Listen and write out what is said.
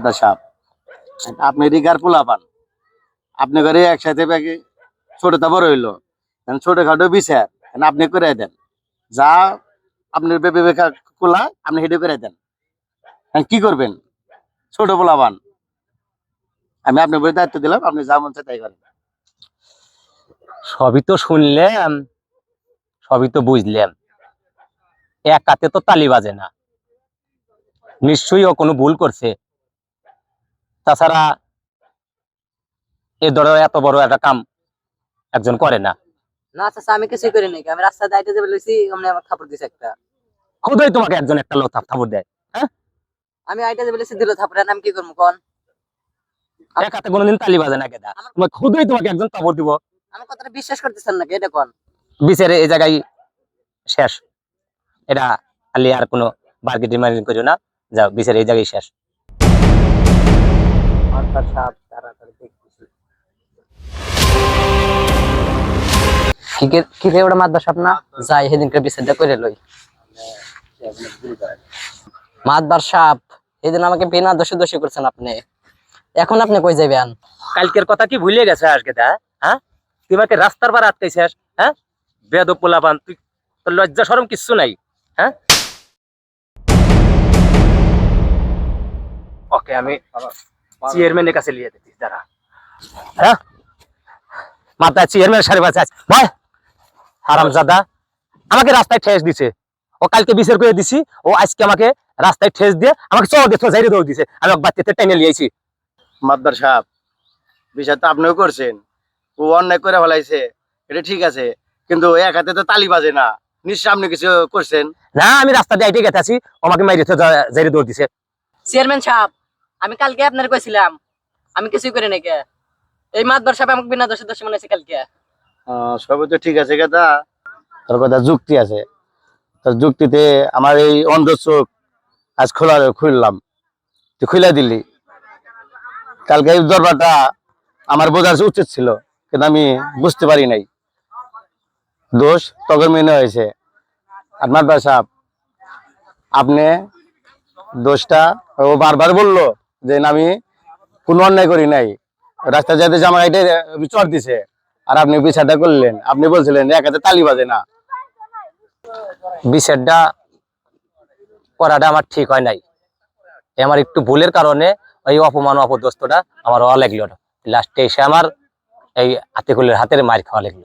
মাদ্দা সাপ। আপনি রিগার পোলা পান আপনি ঘরে একসাথে ব্যাগে ছোটটা বড় হইল। ছোটখাটো বিচার। আপনি করে দেন। যা আপনার বেবে বেকা কোলা, আপনি হেঁটে করে দেন। কি করবেন? ছোট পোলা পান আমি আপনার উপরে দায়িত্ব দিলাম, আপনি যা মন তাই করেন। সবই তো শুনলাম সবই তো বুঝলাম এক হাতে তো তালি বাজে না। নিশ্চয়ই ও কোনো ভুল করছে। তাছাড়া এ ধরো এত বড় একটা কাম একজন করে না। না চাচা আমি কিছুই করি নাই। আমি রাস্তায় দাইতে যাবে লইছি অমনি আমার খাবার দিছে একটা। খুদই তোমাকে একজন একটা লোক থাপড় দেয় আমি আইটা যাবে লইছি দিল থাপড়ে আমি কি করব কোন? এক হাতে কোনোদিন তালি বাজে না কেদা তোমার খুদই তোমাকে একজন থাপড় দিব। আমার কথাটা বিশ্বাস করতেছেন নাকি? এটা কোন? বিচারে এই জায়গায় শেষ। এটা আর কোনো মার্কেটিং মার্কেটিং করিও না। যাও বিচারে এই জায়গায় শেষ। মাস্টার সাহেব তাড়াতাড়ি দেখতেছি। কি রে ওটা মাদ্রাস না যাই সেদিনকে বিচারটা করে লই। মাদবার সাপ সেদিন আমাকে বিনা দোষে দোষী করছেন আপনি। এখন আপনি কই যাবেন কালকের কথা কি ভুলে গেছে আজকে দা? হ্যাঁ? তুই আমাকে রাস্তার বার আটকাইছিস হ্যাঁ? বেদ পোলাপান তুই তোর লজ্জা সরম কিচ্ছু নাই হ্যাঁ? ওকে আমি চেয়ারম্যানের কাছে নিয়ে দিচ্ছি দাঁড়া। হ্যাঁ? মাথা চেয়ারম্যান সাড়ে পাঁচ আছে। ভাই হারাম জাদা আমাকে রাস্তায় ঠেস দিছে। ও কালকে বিচার করে দিছি ও আজকে আমাকে রাস্তায় ঠেস দিয়ে আমাকে চল দিয়ে যাইরে দৌড় দিছে। আমি বাচ্চাতে টেনে লিয়েছি মাদ্দার সাহেব বিষয় তো আপনিও করছেন। ও অন্যায় করে ফেলাইছে এটা ঠিক আছে কিন্তু এক হাতে তো তালি বাজে না। নিশ্চয় আপনি কিছু করছেন? না আমি রাস্তা দিয়ে আইটে গেছে আছি ও আমাকে মাইরে যাইরে দৌড় দিছে। চেয়ারম্যান সাহেব আমি কালকে আপনার কইছিলাম, আমি কিছুই করি নাই কে। এই মাদবার সাহেব আমাকে বিনা দোষে দোষী মনে কালকে। সবই তো ঠিক আছে কথা। তোর কথা যুক্তি আছে। তোর যুক্তিতে আমার এই অন্ধ চোখ আজ খোলা খুললাম। তুই খুলে দিলি। কালকে এই দরবারটা আমার বোঝার উচিত ছিল, কিন্তু আমি বুঝতে পারি নাই। দোষ তখন মেনে হয়েছে। মাদবা সাহেব আপনি দোষটা ও বারবার বলল যে আমি কোনো অন্যায় করি নাই। রাস্তা যাইতে যে আমার এটা চর দিছে। আর আপনি বিচারটা করলেন। আপনি বলছিলেন এক হাতে তালি বাজে না। বিচারটা করাটা আমার ঠিক হয় নাই। আমার একটু ভুলের কারণে ওই অপমান অপদস্তটা আমার হওয়া লাগল লাস্টে এসে আমার এই হাতে হাতের মার খাওয়া লাগল।